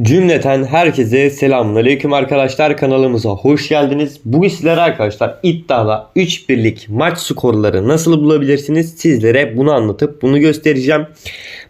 Cümleten herkese selamünaleyküm arkadaşlar kanalımıza hoş geldiniz. Bugün sizlere arkadaşlar iddiada 3 birlik maç skorları nasıl bulabilirsiniz sizlere bunu anlatıp bunu göstereceğim.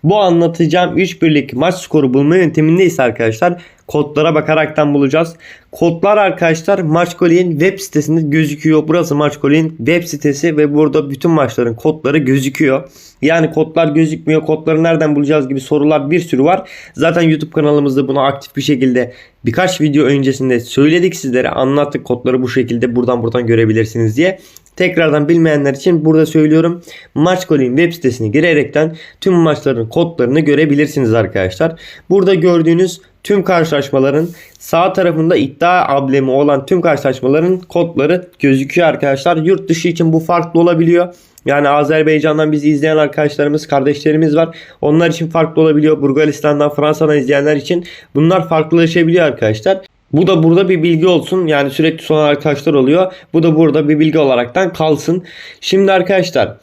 Bu anlatacağım 3 birlik maç skoru bulma yönteminde ise arkadaşlar kodlara bakaraktan bulacağız. Kodlar arkadaşlar Maçkolik'in web sitesinde gözüküyor. Burası Maçkolik'in web sitesi ve burada bütün maçların kodları gözüküyor. Yani kodlar gözükmüyor. Kodları nereden bulacağız gibi sorular bir sürü var. Zaten YouTube kanalımızda bunu aktif bir şekilde birkaç video öncesinde söyledik sizlere. Anlattık kodları bu şekilde buradan buradan görebilirsiniz diye. Tekrardan bilmeyenler için burada söylüyorum. Maçkolik'in web sitesine girerekten tüm maçların kodlarını görebilirsiniz arkadaşlar. Burada gördüğünüz tüm karşılaşmaların sağ tarafında iddia ablemi olan tüm karşılaşmaların kodları gözüküyor arkadaşlar. Yurt dışı için bu farklı olabiliyor. Yani Azerbaycan'dan bizi izleyen arkadaşlarımız, kardeşlerimiz var. Onlar için farklı olabiliyor. Bulgaristan'dan, Fransa'dan izleyenler için bunlar farklılaşabiliyor arkadaşlar. Bu da burada bir bilgi olsun. Yani sürekli soran arkadaşlar oluyor. Bu da burada bir bilgi olaraktan kalsın. Şimdi arkadaşlar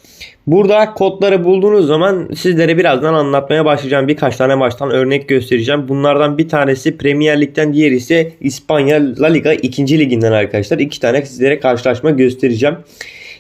Burada kodları bulduğunuz zaman sizlere birazdan anlatmaya başlayacağım. Birkaç tane maçtan örnek göstereceğim. Bunlardan bir tanesi Premier Lig'den diğeri ise İspanya La Liga 2. liginden arkadaşlar. İki tane sizlere karşılaşma göstereceğim.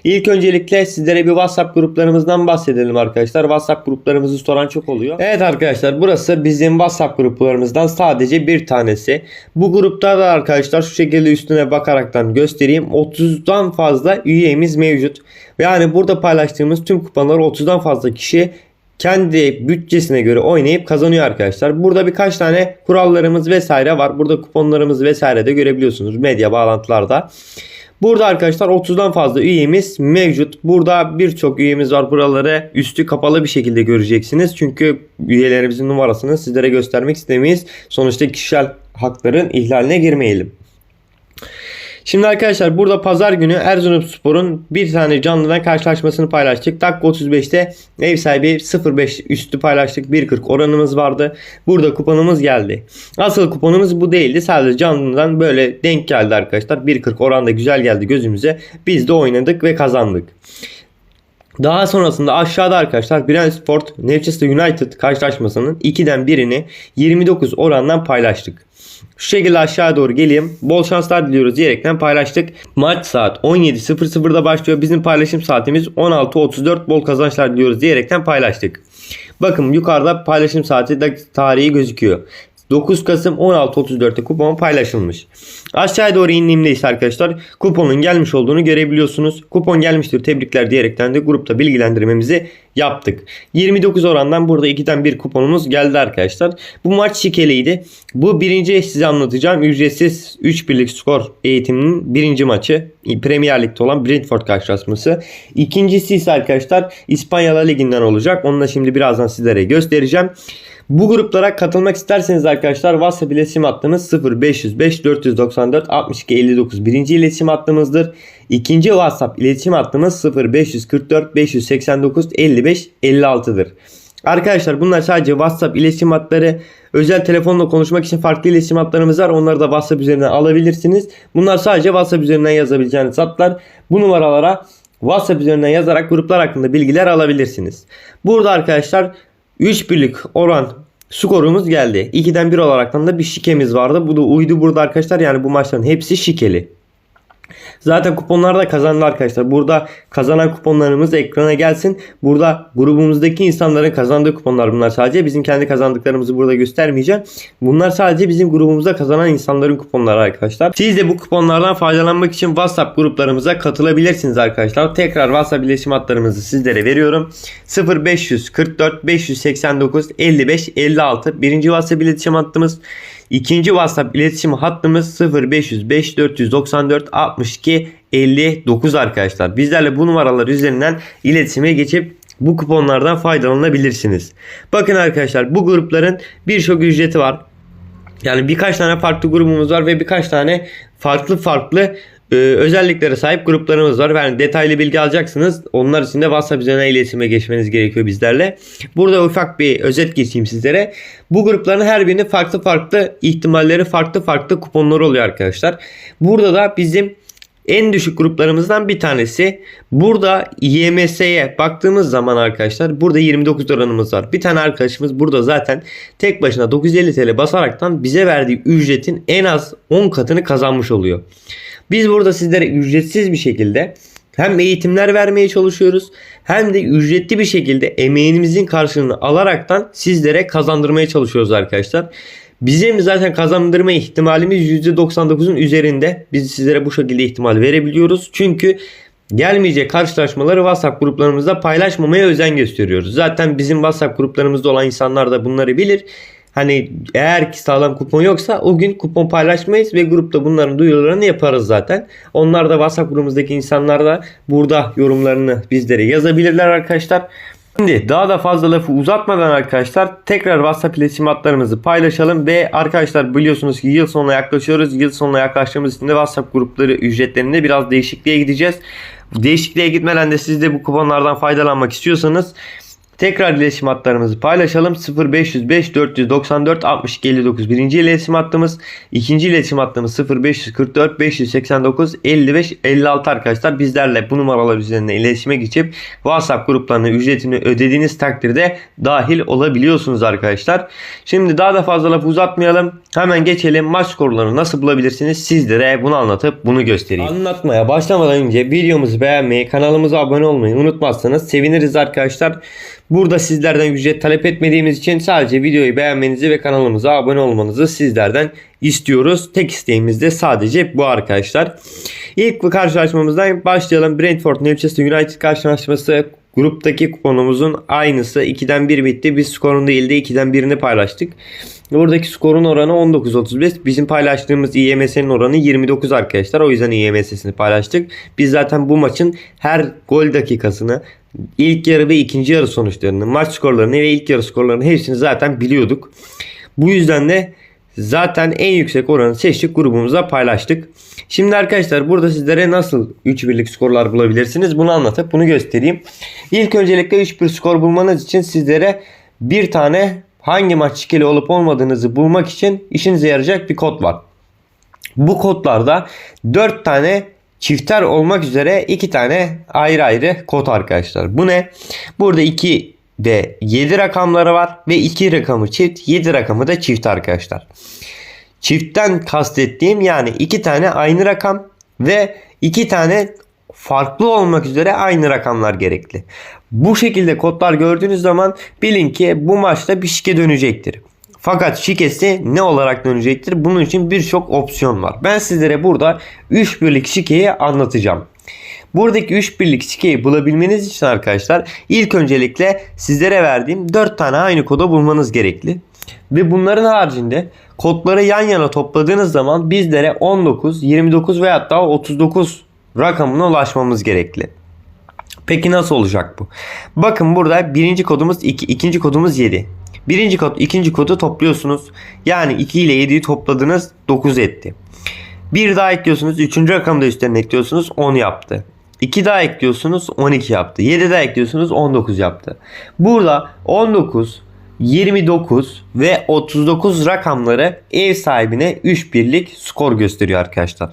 İlk öncelikle sizlere bir WhatsApp gruplarımızdan bahsedelim arkadaşlar. WhatsApp gruplarımızı soran çok oluyor. Evet arkadaşlar burası bizim WhatsApp gruplarımızdan sadece bir tanesi. Bu grupta da arkadaşlar şu şekilde üstüne bakaraktan göstereyim. 30'dan fazla üyemiz mevcut. Yani burada paylaştığımız tüm kupaları 30'dan fazla kişi kendi bütçesine göre oynayıp kazanıyor arkadaşlar. Burada birkaç tane kurallarımız vesaire var. Burada kuponlarımız vesaire de görebiliyorsunuz medya bağlantılarda. Burada arkadaşlar 30'dan fazla üyemiz mevcut. Burada birçok üyemiz var. Buraları üstü kapalı bir şekilde göreceksiniz. Çünkü üyelerimizin numarasını sizlere göstermek istemeyiz. Sonuçta kişisel hakların ihlaline girmeyelim. Şimdi arkadaşlar burada pazar günü Erzurumspor'un bir tane canlıdan karşılaşmasını paylaştık. Dakika 35'te ev sahibi 0.5 üstü paylaştık. 1.40 oranımız vardı. Burada kuponumuz geldi. Asıl kuponumuz bu değildi. Sadece canlıdan böyle denk geldi arkadaşlar. 1.40 oranda güzel geldi gözümüze. Biz de oynadık ve kazandık. Daha sonrasında aşağıda arkadaşlar Brentford Manchester United karşılaşmasının 2'den birini 29 orandan paylaştık. Şu şekilde aşağı doğru geleyim. Bol şanslar diliyoruz diyerekten paylaştık. Maç saat 17.00'da başlıyor. Bizim paylaşım saatimiz 16.34 bol kazançlar diliyoruz diyerekten paylaştık. Bakın yukarıda paylaşım saati tarihi gözüküyor. 9 Kasım 16.34'te kupon paylaşılmış. Aşağıya doğru indiğimde arkadaşlar kuponun gelmiş olduğunu görebiliyorsunuz. Kupon gelmiştir tebrikler diyerekten de grupta bilgilendirmemizi yaptık. 29 orandan burada 2'den bir kuponumuz geldi arkadaşlar. Bu maç şikeliydi. Bu birinci size anlatacağım ücretsiz 3 birlik skor eğitiminin birinci maçı. Premier Lig'de olan Brentford karşılaşması. İkincisi ise arkadaşlar İspanya La Ligi'nden olacak. Onu da şimdi birazdan sizlere göstereceğim. Bu gruplara katılmak isterseniz arkadaşlar WhatsApp iletişim hattımız 0505 494 62 59 birinci iletişim hattımızdır. İkinci WhatsApp iletişim hattımız 0544 589 55 56'dır. Arkadaşlar bunlar sadece WhatsApp iletişim hatları. Özel telefonla konuşmak için farklı iletişim hatlarımız var. Onları da WhatsApp üzerinden alabilirsiniz. Bunlar sadece WhatsApp üzerinden yazabileceğiniz hatlar. Bu numaralara WhatsApp üzerinden yazarak gruplar hakkında bilgiler alabilirsiniz. Burada arkadaşlar 3 birlik oran skorumuz geldi. 2'den 1 olaraktan da bir şikemiz vardı. Bu da uydu burada arkadaşlar. Yani bu maçların hepsi şikeli. Zaten kuponlarda kazandı arkadaşlar. Burada kazanan kuponlarımız ekrana gelsin. Burada grubumuzdaki insanların kazandığı kuponlar bunlar sadece. Bizim kendi kazandıklarımızı burada göstermeyeceğim. Bunlar sadece bizim grubumuzda kazanan insanların kuponları arkadaşlar. Siz de bu kuponlardan faydalanmak için WhatsApp gruplarımıza katılabilirsiniz arkadaşlar. Tekrar WhatsApp iletişim hatlarımızı sizlere veriyorum. 0544 589 55 56 birinci WhatsApp iletişim hattımız. İkinci WhatsApp iletişim hattımız 0505 494 62 59 arkadaşlar. Bizlerle bu numaralar üzerinden iletişime geçip bu kuponlardan faydalanabilirsiniz. Bakın arkadaşlar bu grupların birçok ücreti var. Yani birkaç tane farklı grubumuz var ve birkaç tane farklı farklı e, özelliklere sahip gruplarımız var. Yani detaylı bilgi alacaksınız. Onlar için de WhatsApp üzerinden iletişime geçmeniz gerekiyor bizlerle. Burada ufak bir özet geçeyim sizlere. Bu grupların her birinin farklı farklı ihtimalleri, farklı farklı kuponları oluyor arkadaşlar. Burada da bizim en düşük gruplarımızdan bir tanesi. Burada IMS'ye baktığımız zaman arkadaşlar burada 29 oranımız var. Bir tane arkadaşımız burada zaten tek başına 950 TL basaraktan bize verdiği ücretin en az 10 katını kazanmış oluyor. Biz burada sizlere ücretsiz bir şekilde hem eğitimler vermeye çalışıyoruz hem de ücretli bir şekilde emeğimizin karşılığını alaraktan sizlere kazandırmaya çalışıyoruz arkadaşlar. Bizim zaten kazandırma ihtimalimiz %99'un üzerinde. Biz sizlere bu şekilde ihtimal verebiliyoruz. Çünkü gelmeyecek karşılaşmaları WhatsApp gruplarımızda paylaşmamaya özen gösteriyoruz. Zaten bizim WhatsApp gruplarımızda olan insanlar da bunları bilir. Hani eğer ki sağlam kupon yoksa o gün kupon paylaşmayız ve grupta bunların duyurularını yaparız zaten. Onlar da WhatsApp grubumuzdaki insanlar da burada yorumlarını bizlere yazabilirler arkadaşlar. Şimdi daha da fazla lafı uzatmadan arkadaşlar tekrar WhatsApp iletişim hatlarımızı paylaşalım ve arkadaşlar biliyorsunuz ki yıl sonuna yaklaşıyoruz. Yıl sonuna yaklaştığımız için de WhatsApp grupları ücretlerinde biraz değişikliğe gideceğiz. Değişikliğe gitmeden de siz de bu kuponlardan faydalanmak istiyorsanız Tekrar iletişim hatlarımızı paylaşalım. 0505 494 62 59 birinci iletişim hattımız. ikinci iletişim hattımız 0544 589 55 56 arkadaşlar. Bizlerle bu numaralar üzerinden iletişime geçip WhatsApp gruplarına ücretini ödediğiniz takdirde dahil olabiliyorsunuz arkadaşlar. Şimdi daha da fazla lafı uzatmayalım. Hemen geçelim. Maç skorlarını nasıl bulabilirsiniz? Sizlere bunu anlatıp bunu göstereyim. Anlatmaya başlamadan önce videomuzu beğenmeyi, kanalımıza abone olmayı unutmazsanız seviniriz arkadaşlar. Burada sizlerden ücret talep etmediğimiz için sadece videoyu beğenmenizi ve kanalımıza abone olmanızı sizlerden istiyoruz. Tek isteğimiz de sadece bu arkadaşlar. İlk karşılaşmamızdan başlayalım. Brentford Newcastle United karşılaşması gruptaki kuponumuzun aynısı. 2'den 1 bitti. Biz skorun değil de 2'den 1'ini paylaştık. Buradaki skorun oranı 19.35. Bizim paylaştığımız IMS'nin oranı 29 arkadaşlar. O yüzden IMS'sini paylaştık. Biz zaten bu maçın her gol dakikasını ilk yarı ve ikinci yarı sonuçlarını, maç skorlarını ve ilk yarı skorlarını hepsini zaten biliyorduk. Bu yüzden de zaten en yüksek oranı seçtik grubumuza paylaştık. Şimdi arkadaşlar burada sizlere nasıl 3 birlik skorlar bulabilirsiniz bunu anlatıp bunu göstereyim. İlk öncelikle 3 bir skor bulmanız için sizlere bir tane hangi maç şikeli olup olmadığınızı bulmak için işinize yarayacak bir kod var. Bu kodlarda 4 tane çifter olmak üzere 2 tane ayrı ayrı kod arkadaşlar. Bu ne? Burada 2 de 7 rakamları var ve 2 rakamı çift 7 rakamı da çift arkadaşlar. Çiftten kastettiğim yani 2 tane aynı rakam ve 2 tane farklı olmak üzere aynı rakamlar gerekli. Bu şekilde kodlar gördüğünüz zaman bilin ki bu maçta bir şike dönecektir. Fakat şikesi ne olarak dönecektir? Bunun için birçok opsiyon var. Ben sizlere burada 3 birlik şikeyi anlatacağım. Buradaki 3 birlik şikeyi bulabilmeniz için arkadaşlar ilk öncelikle sizlere verdiğim 4 tane aynı koda bulmanız gerekli. Ve bunların haricinde kodları yan yana topladığınız zaman bizlere 19, 29 ve hatta 39 rakamına ulaşmamız gerekli. Peki nasıl olacak bu? Bakın burada birinci kodumuz 2, ikinci kodumuz 7. Birinci kod, ikinci kodu topluyorsunuz. Yani 2 ile 7'yi topladınız 9 etti. Bir daha ekliyorsunuz. Üçüncü rakamı da üstlerine ekliyorsunuz 10 yaptı. 2 daha ekliyorsunuz 12 yaptı. 7 daha ekliyorsunuz 19 yaptı. Burada 19, 29 ve 39 rakamları ev sahibine 3 birlik skor gösteriyor arkadaşlar.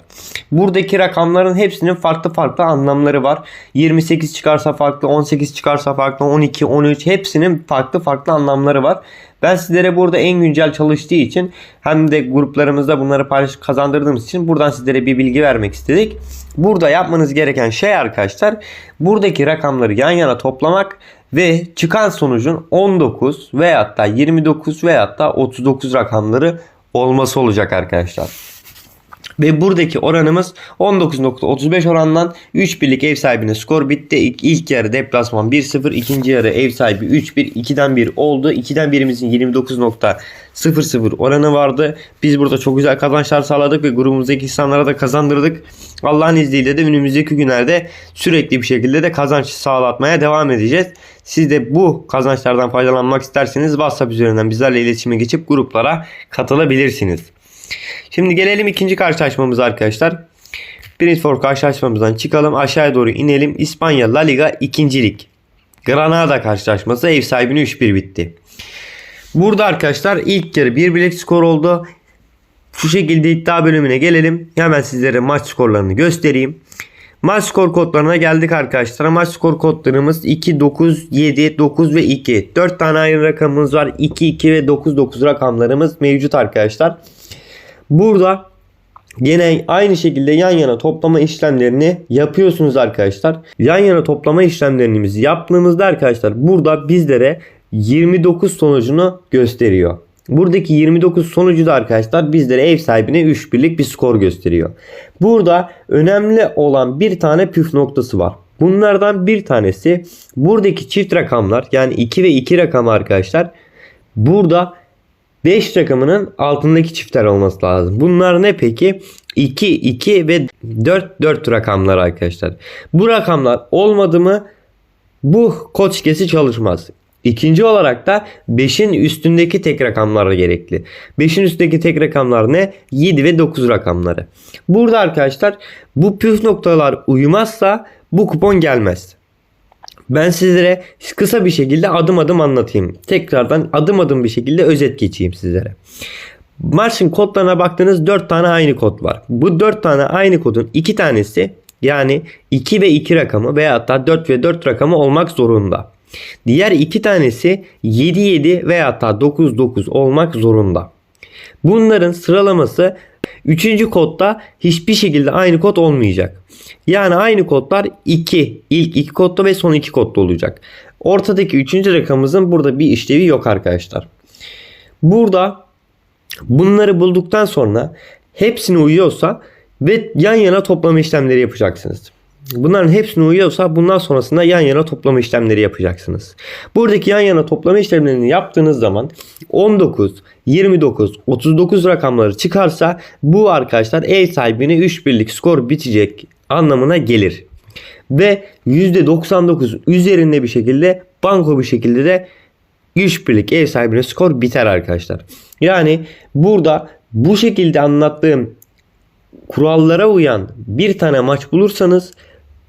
Buradaki rakamların hepsinin farklı farklı anlamları var. 28 çıkarsa farklı, 18 çıkarsa farklı, 12, 13 hepsinin farklı farklı anlamları var. Ben sizlere burada en güncel çalıştığı için hem de gruplarımızda bunları paylaşıp kazandırdığımız için buradan sizlere bir bilgi vermek istedik. Burada yapmanız gereken şey arkadaşlar buradaki rakamları yan yana toplamak ve çıkan sonucun 19 veyahut da 29 veyahut da 39 rakamları olması olacak arkadaşlar. Ve buradaki oranımız 19.35 orandan 3 birlik ev sahibine skor bitti. İlk, ilk yarı deplasman 1-0. ikinci yarı ev sahibi 3-1. 2'den 1 oldu. 2'den 1'imizin 29.00 oranı vardı. Biz burada çok güzel kazançlar sağladık ve grubumuzdaki insanlara da kazandırdık. Allah'ın izniyle de önümüzdeki günlerde sürekli bir şekilde de kazanç sağlatmaya devam edeceğiz. Siz de bu kazançlardan faydalanmak isterseniz WhatsApp üzerinden bizlerle iletişime geçip gruplara katılabilirsiniz. Şimdi gelelim ikinci karşılaşmamıza arkadaşlar. Brentford karşılaşmamızdan çıkalım. Aşağıya doğru inelim. İspanya La Liga 2. Lig. Granada karşılaşması ev sahibine 3-1 bitti. Burada arkadaşlar ilk yarı 1 birlik skor oldu. Şu şekilde iddia bölümüne gelelim. Hemen sizlere maç skorlarını göstereyim. Maç skor kodlarına geldik arkadaşlar. Maç skor kodlarımız 2, 9, 7, 9 ve 2. 4 tane aynı rakamımız var. 2, 2 ve 9, 9 rakamlarımız mevcut arkadaşlar. Burada Gene aynı şekilde yan yana toplama işlemlerini yapıyorsunuz arkadaşlar. Yan yana toplama işlemlerimizi yaptığımızda arkadaşlar burada bizlere 29 sonucunu gösteriyor. Buradaki 29 sonucu da arkadaşlar bizlere ev sahibine 3 birlik bir skor gösteriyor. Burada önemli olan bir tane püf noktası var. Bunlardan bir tanesi buradaki çift rakamlar yani 2 ve 2 rakamı arkadaşlar burada 5 rakamının altındaki çiftler olması lazım. Bunlar ne peki? 2, 2 ve 4, 4 rakamlar arkadaşlar. Bu rakamlar olmadı mı bu kod şifresi çalışmaz. İkinci olarak da 5'in üstündeki tek rakamlar gerekli. 5'in üstündeki tek rakamlar ne? 7 ve 9 rakamları. Burada arkadaşlar bu püf noktalar uyumazsa bu kupon gelmez. Ben sizlere kısa bir şekilde adım adım anlatayım. Tekrardan adım adım bir şekilde özet geçeyim sizlere. Marş'ın kodlarına baktığınız 4 tane aynı kod var. Bu 4 tane aynı kodun 2 tanesi yani 2 ve 2 rakamı veya hatta 4 ve 4 rakamı olmak zorunda. Diğer 2 tanesi 7 7 veya hatta 9 9 olmak zorunda. Bunların sıralaması 3. kodda hiçbir şekilde aynı kod olmayacak. Yani aynı kodlar 2. ilk 2 kodda ve son 2 kodda olacak. Ortadaki 3. rakamımızın burada bir işlevi yok arkadaşlar. Burada bunları bulduktan sonra hepsine uyuyorsa ve yan yana toplama işlemleri yapacaksınız. Bunların hepsine uyuyorsa bundan sonrasında yan yana toplama işlemleri yapacaksınız. Buradaki yan yana toplama işlemlerini yaptığınız zaman 19, 29, 39 rakamları çıkarsa bu arkadaşlar ev sahibine 3 birlik skor bitecek anlamına gelir. Ve %99 üzerinde bir şekilde banko bir şekilde de 3 birlik ev sahibine skor biter arkadaşlar. Yani burada bu şekilde anlattığım kurallara uyan bir tane maç bulursanız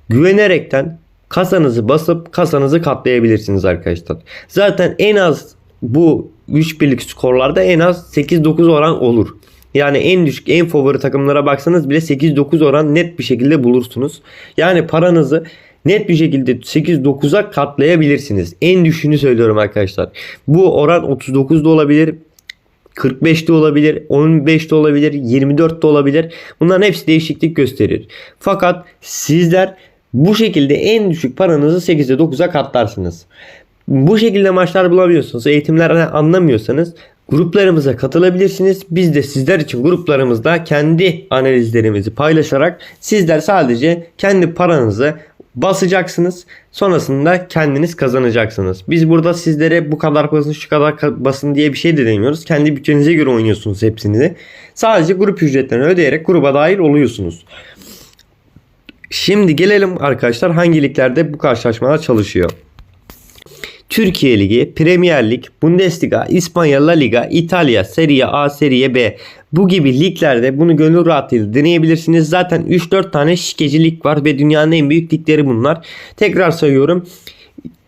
güvenerekten kasanızı basıp kasanızı katlayabilirsiniz arkadaşlar. Zaten en az bu 3 birlik skorlarda en az 8-9 oran olur. Yani en düşük en favori takımlara baksanız bile 8-9 oran net bir şekilde bulursunuz. Yani paranızı net bir şekilde 8-9'a katlayabilirsiniz. En düşüğünü söylüyorum arkadaşlar. Bu oran 39 da olabilir. 45 de olabilir, 15 de olabilir, 24 de olabilir. Bunların hepsi değişiklik gösterir. Fakat sizler bu şekilde en düşük paranızı 8'e 9'a katlarsınız. Bu şekilde maçlar bulamıyorsunuz, eğitimlerden anlamıyorsanız gruplarımıza katılabilirsiniz. Biz de sizler için gruplarımızda kendi analizlerimizi paylaşarak sizler sadece kendi paranızı basacaksınız. Sonrasında kendiniz kazanacaksınız. Biz burada sizlere bu kadar basın şu kadar basın diye bir şey de demiyoruz. Kendi bütçenize göre oynuyorsunuz hepsini de. Sadece grup ücretlerini ödeyerek gruba dahil oluyorsunuz. Şimdi gelelim arkadaşlar hangi liglerde bu karşılaşmalar çalışıyor. Türkiye Ligi, Premier Lig, Bundesliga, İspanya La Liga, İtalya, Serie A, Serie B bu gibi liglerde bunu gönül rahatlığıyla deneyebilirsiniz. Zaten 3-4 tane şikeci lig var ve dünyanın en büyük ligleri bunlar. Tekrar sayıyorum.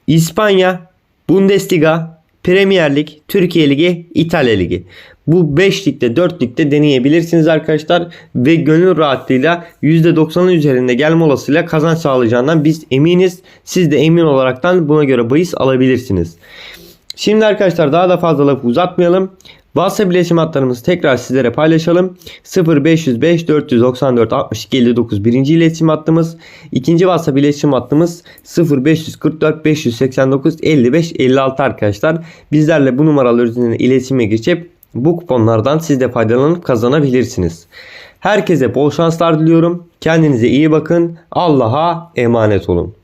İspanya, Bundesliga, Premier Lig, Türkiye Ligi, İtalya Ligi. Bu 5 ligde 4 ligde deneyebilirsiniz arkadaşlar. Ve gönül rahatlığıyla %90'ın üzerinde gelme olasılığıyla kazanç sağlayacağından biz eminiz. Siz de emin olaraktan buna göre bahis alabilirsiniz. Şimdi arkadaşlar daha da fazla lafı uzatmayalım. WhatsApp iletişim hatlarımızı tekrar sizlere paylaşalım. 0505 494 62 59 birinci iletişim hattımız. İkinci WhatsApp iletişim hattımız 0544 589 55 56 arkadaşlar. Bizlerle bu numaralar üzerinden iletişime geçip bu kuponlardan siz de faydalanıp kazanabilirsiniz. Herkese bol şanslar diliyorum. Kendinize iyi bakın. Allah'a emanet olun.